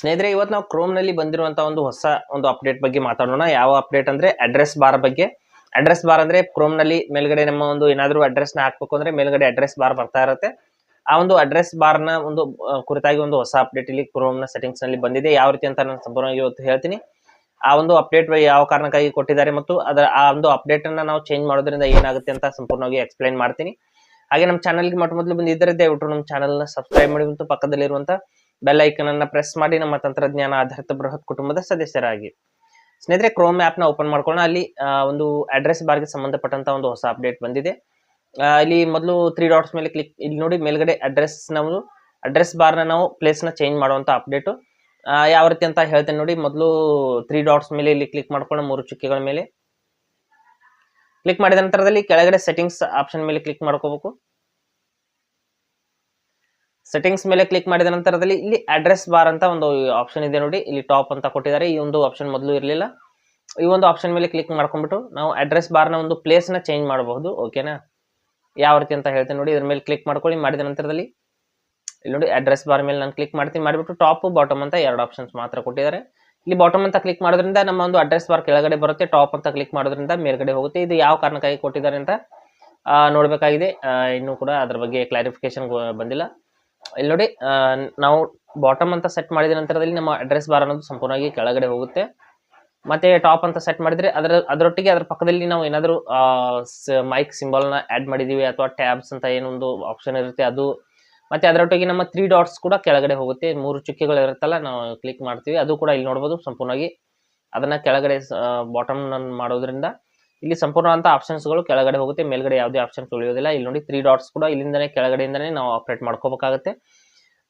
ಸ್ನೇಹಿತರೆ ಇವತ್ತು ನಾವು ಕ್ರೋಮ್ನಲ್ಲಿ ಬಂದಿರುವಂತಹ ಒಂದು ಹೊಸ ಒಂದು ಅಪ್ಡೇಟ್ ಬಗ್ಗೆ ಮಾತಾಡೋಣ. ಯಾವ ಅಪ್ಡೇಟ್ ಅಂದ್ರೆ ಅಡ್ರೆಸ್ ಬಾರ್ ಬಗ್ಗೆ. ಅಡ್ರೆಸ್ ಬಾರ್ ಅಂದ್ರೆ ಕ್ರೋಮ್ನಲ್ಲಿ ಮೇಲ್ಗಡೆ ನಮ್ಮ ಒಂದು ಏನಾದರೂ ಅಡ್ರೆಸ್ನ ಹಾಕ್ಬೇಕು ಅಂದ್ರೆ ಮೇಲ್ಗಡೆ ಅಡ್ರೆಸ್ ಬಾರ್ ಬರ್ತಾ ಇರುತ್ತೆ. ಆ ಒಂದು ಅಡ್ರೆಸ್ ಬಾರ್ನ ಒಂದು ಕುರಿತಾಗಿ ಒಂದು ಹೊಸ ಅಪ್ಡೇಟ್ ಇಲ್ಲಿ ಸೆಟ್ಟಿಂಗ್ಸ್ನಲ್ಲಿ ಬಂದಿದೆ. ಯಾವ ರೀತಿ ಅಂತ ನಾನು ಸಂಪೂರ್ಣವಾಗಿ ಇವತ್ತು ಹೇಳ್ತೀನಿ. ಆ ಒಂದು ಅಪ್ಡೇಟ್ ಯಾವ ಕಾರಣಕ್ಕಾಗಿ ಕೊಟ್ಟಿದ್ದಾರೆ ಮತ್ತು ಅದರ, ಆ ಒಂದು ಅಪ್ಡೇಟ್ ಅನ್ನ ನಾವು ಚೇಂಜ್ ಮಾಡೋದ್ರಿಂದ ಏನಾಗುತ್ತೆ ಅಂತ ಸಂಪೂರ್ಣವಾಗಿ ಎಕ್ಸ್ಪ್ಲೈನ್ ಮಾಡ್ತೀನಿ. ಹಾಗೆ ನಮ್ಮ ಚಾನಲ್ಗೆ ಮೊಟ್ಟ ಮೊದಲು ಬಂದಿದ್ದರೆ ದಯವಿಟ್ಟು ನಮ್ಮ ಚಾನಲ್ನ ಸಬ್ಸ್ಕ್ರೈಬ್ ಮಾಡಿ. ಮತ್ತು ಪಕ್ಕದಲ್ಲಿರುವಂತ ಬೆಲ್ ಐಕನ್ ಅನ್ನ ಪ್ರೆಸ್ ಮಾಡಿ ನಮ್ಮ ತಂತ್ರಜ್ಞಾನ ಆಧಾರಿತ ಬೃಹತ್ ಕುಟುಂಬದ ಸದಸ್ಯರಾಗಿ. ಸ್ನೇಹಿತರೆ ಕ್ರೋಮ್ ಆ್ಯಪ್ನ ಓಪನ್ ಮಾಡ್ಕೊಳ್ಳೋಣ. ಅಲ್ಲಿ ಒಂದು ಅಡ್ರೆಸ್ ಬಾರ್ಗೆ ಸಂಬಂಧಪಟ್ಟಂತ ಒಂದು ಹೊಸ ಅಪ್ಡೇಟ್ ಬಂದಿದೆ. ಇಲ್ಲಿ ಮೊದಲು ತ್ರೀ ಡಾಟ್ಸ್ ಮೇಲೆ ಕ್ಲಿಕ್ ಇಲ್ಲಿ ನೋಡಿ ಮೇಲ್ಗಡೆ ಅಡ್ರೆಸ್ ನಾವು ಅಡ್ರೆಸ್ ಬಾರ್ನ ನಾವು ಪ್ಲೇಸ್ನ ಚೇಂಜ್ ಮಾಡುವಂತ ಅಪ್ಡೇಟ್ ಯಾವ ರೀತಿ ಅಂತ ಹೇಳ್ತೇನೆ ನೋಡಿ. ಮೊದಲು ತ್ರೀ ಡಾಟ್ಸ್ ಮೇಲೆ ಇಲ್ಲಿ ಕ್ಲಿಕ್ ಮಾಡ್ಕೊಳ್ಳೋ ಮೂರು ಚುಕ್ಕೆಗಳ ಮೇಲೆ. ಕ್ಲಿಕ್ ಮಾಡಿದ ನಂತರದಲ್ಲಿ ಕೆಳಗಡೆ ಸೆಟ್ಟಿಂಗ್ಸ್ ಆಪ್ಷನ್ ಮೇಲೆ ಕ್ಲಿಕ್ ಮಾಡ್ಕೋಬೇಕು. ಸೆಟ್ಟಿಂಗ್ಸ್ ಮೇಲೆ ಕ್ಲಿಕ್ ಮಾಡಿದ ನಂತರದಲ್ಲಿ ಇಲ್ಲಿ ಅಡ್ರೆಸ್ ಬಾರ್ ಅಂತ ಒಂದು ಆಪ್ಷನ್ ಇದೆ ನೋಡಿ. ಇಲ್ಲಿ ಟಾಪ್ ಅಂತ ಕೊಟ್ಟಿದ್ದಾರೆ. ಈ ಒಂದು ಆಪ್ಷನ್ ಮೊದಲು ಇರಲಿಲ್ಲ. ಈ ಒಂದು ಆಪ್ಷನ್ ಮೇಲೆ ಕ್ಲಿಕ್ ಮಾಡ್ಕೊಂಡ್ಬಿಟ್ಟು ನಾವು ಅಡ್ರೆಸ್ ಬಾರ್ನ ಒಂದು ಪ್ಲೇಸ್ನ ಚೇಂಜ್ ಮಾಡಬಹುದು. ಓಕೆನಾ ಯಾವ ರೀತಿ ಅಂತ ಹೇಳ್ತೀನಿ ನೋಡಿ. ಇದ್ರ ಮೇಲೆ ಕ್ಲಿಕ್ ಮಾಡ್ಕೊಳ್ಳಿ. ಮಾಡಿದ ನಂತರದಲ್ಲಿ ಇಲ್ಲಿ ನೋಡಿ ಅಡ್ರೆಸ್ ಬಾರ್ ಮೇಲೆ ನಾನು ಕ್ಲಿಕ್ ಮಾಡ್ತೀನಿ. ಮಾಡಿಬಿಟ್ಟು ಟಾಪ್ ಬಾಟಮ್ ಅಂತ ಎರಡು ಆಪ್ಷನ್ಸ್ ಮಾತ್ರ ಕೊಟ್ಟಿದ್ದಾರೆ. ಇಲ್ಲಿ ಬಾಟಮ್ ಅಂತ ಕ್ಲಿಕ್ ಮಾಡೋದ್ರಿಂದ ನಮ್ಮ ಒಂದು ಅಡ್ರೆಸ್ ಬಾರ್ ಕೆಳಗಡೆ ಬರುತ್ತೆ. ಟಾಪ್ ಅಂತ ಕ್ಲಿಕ್ ಮಾಡೋದ್ರಿಂದ ಮೇಲ್ಗಡೆ ಹೋಗುತ್ತೆ. ಇದು ಯಾವ ಕಾರಣಕ್ಕಾಗಿ ಕೊಟ್ಟಿದ್ದಾರೆ ಅಂತ ನೋಡಬೇಕಾಗಿದೆ. ಇನ್ನೂ ಕೂಡ ಅದ್ರ ಬಗ್ಗೆ ಕ್ಲಾರಿಫಿಕೇಶನ್ ಬಂದಿಲ್ಲ. ಇಲ್ಲಿ ನೋಡಿ ನಾವು ಬಾಟಮ್ ಅಂತ ಸೆಟ್ ಮಾಡಿದ ನಂತರದಲ್ಲಿ ನಮ್ಮ ಅಡ್ರೆಸ್ ಬಾರ್ ಅನ್ನೋದು ಸಂಪೂರ್ಣವಾಗಿ ಕೆಳಗಡೆ ಹೋಗುತ್ತೆ. ಮತ್ತೆ ಟಾಪ್ ಅಂತ ಸೆಟ್ ಮಾಡಿದ್ರೆ ಅದರ, ಅದರೊಟ್ಟಿಗೆ ಅದರ ಪಕ್ಕದಲ್ಲಿ ನಾವು ಏನಾದರೂ ಮೈಕ್ ಸಿಂಬಲ್ನ ಆಡ್ ಮಾಡಿದೀವಿ ಅಥವಾ ಟ್ಯಾಬ್ಸ್ ಅಂತ ಏನೊಂದು ಆಪ್ಷನ್ ಇರುತ್ತೆ ಅದು. ಮತ್ತೆ ಅದರೊಟ್ಟಿಗೆ ನಮ್ಮ ತ್ರೀ ಡಾಟ್ಸ್ ಕೂಡ ಕೆಳಗಡೆ ಹೋಗುತ್ತೆ. ಮೂರು ಚುಕ್ಕೆಗಳು ಇರುತ್ತಲ್ಲ, ನಾವು ಕ್ಲಿಕ್ ಮಾಡ್ತೀವಿ. ಅದು ಕೂಡ ಇಲ್ಲಿ ನೋಡ್ಬೋದು, ಸಂಪೂರ್ಣವಾಗಿ ಅದನ್ನ ಕೆಳಗಡೆ ಬಾಟಮ್ ಮಾಡೋದ್ರಿಂದ. ಇಲ್ಲಿ ಸಂಪೂರ್ಣವಂತ ಆಪ್ಷನ್ಸ್ಗಳು ಕೆಳಗಡೆ ಹೋಗುತ್ತೆ ಮೇಲ್ಗಡೆ ಯಾವುದೇ ಆಪ್ಷನ್ಸ್ ಉಳಿಯೋದಿಲ್ಲ. ಇಲ್ಲಿ ನೋಡಿ ತ್ರೀ ಡಾಟ್ಸ್ ಕೂಡ ಇಲ್ಲಿಂದನೇ ಕೆಳಗಡೆಯಿಂದನೇ ನಾವು ಆಪರೇಟ್ ಮಾಡ್ಕೋಬೇಕಾಗುತ್ತೆ.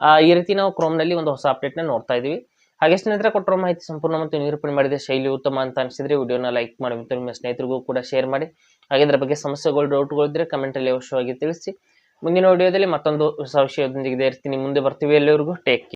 ಆ, ಈ ರೀತಿ ನಾವು ಕ್ರೋಮ್ನಲ್ಲಿ ಒಂದು ಹೊಸ ಅಪ್ಡೇಟ್ನ ನೋಡ್ತಾ ಇದೀವಿ ಹಾಗೆ ಸ್ನೇಹಿತರೆ ಕೊಟ್ಟಿರೋ ಮಾಹಿತಿ ಸಂಪೂರ್ಣ ಮತ್ತು ನಿರೂಪಣೆ ಮಾಡಿದ ಶೈಲಿ ಉತ್ತಮ ಅಂತ ಅನಿಸಿದ್ರೆ ವಿಡಿಯೋನ ಲೈಕ್ ಮಾಡಿ ಮತ್ತು ನಿಮ್ಮ ಸ್ನೇಹಿತರಿಗೂ ಕೂಡ ಶೇರ್ ಮಾಡಿ. ಹಾಗೆ ಇದರ ಬಗ್ಗೆ ಸಮಸ್ಯೆಗಳು ಡೌಟ್ಗಳು ಇದ್ದರೆ ಕಮೆಂಟಲ್ಲಿ ಅವಶ್ಯವಾಗಿ ತಿಳಿಸಿ. ಮುಂದಿನ ವಿಡಿಯೋದಲ್ಲಿ ಮತ್ತೊಂದು ಹೊಸ ವಿಷಯದೊಂದಿಗೆ ಇರ್ತೀನಿ ಮುಂದೆ ಬರ್ತೀವಿ. ಎಲ್ಲರಿಗೂ ಟೇಕ್